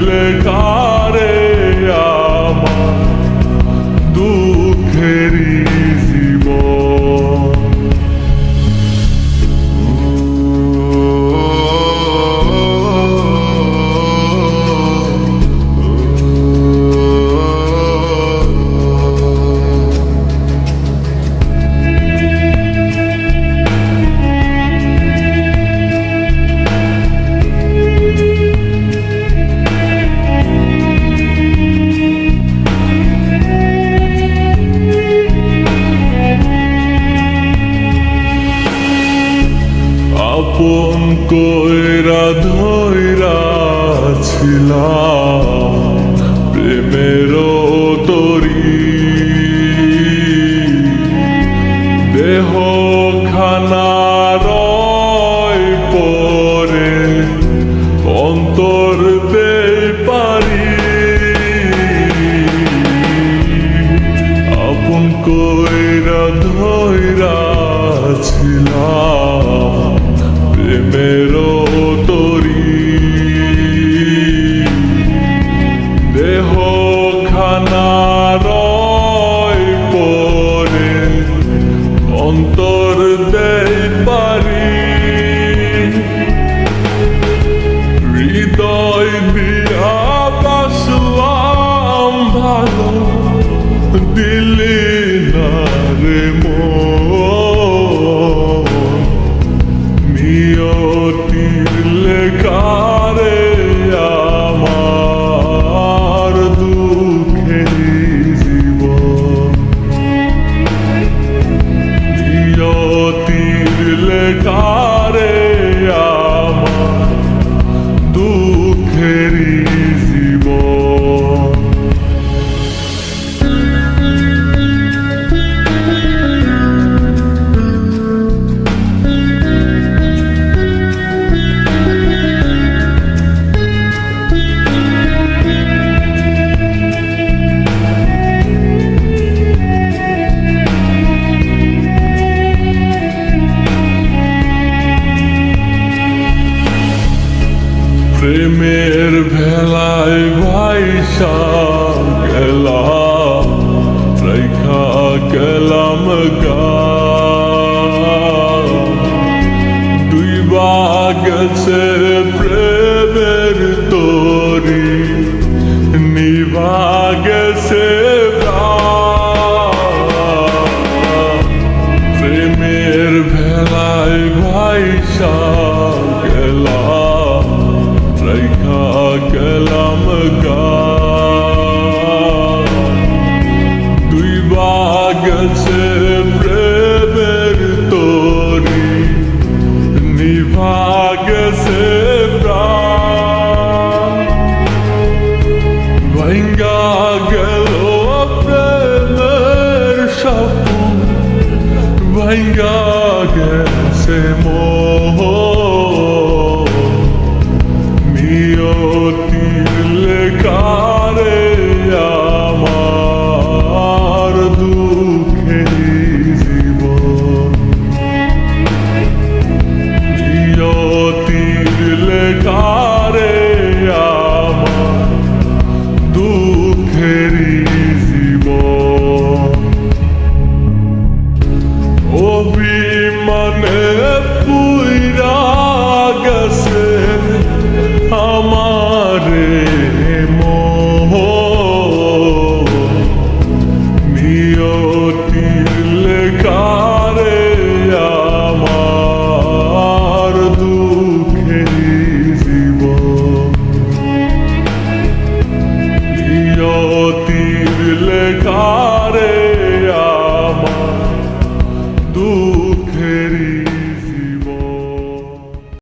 lekar. কইরা ধইরা ছিলাম, প্রেমের তরি। দেহ খানা রয় পরে অন্তর দে পারি। আপন কইরা ধইরা দিলি প্রেমের ভেলায় ভাইসা গেলাম রেখা গেলাম গা দুই গেছে প্রেমের তরি। venga que se mojó. Mío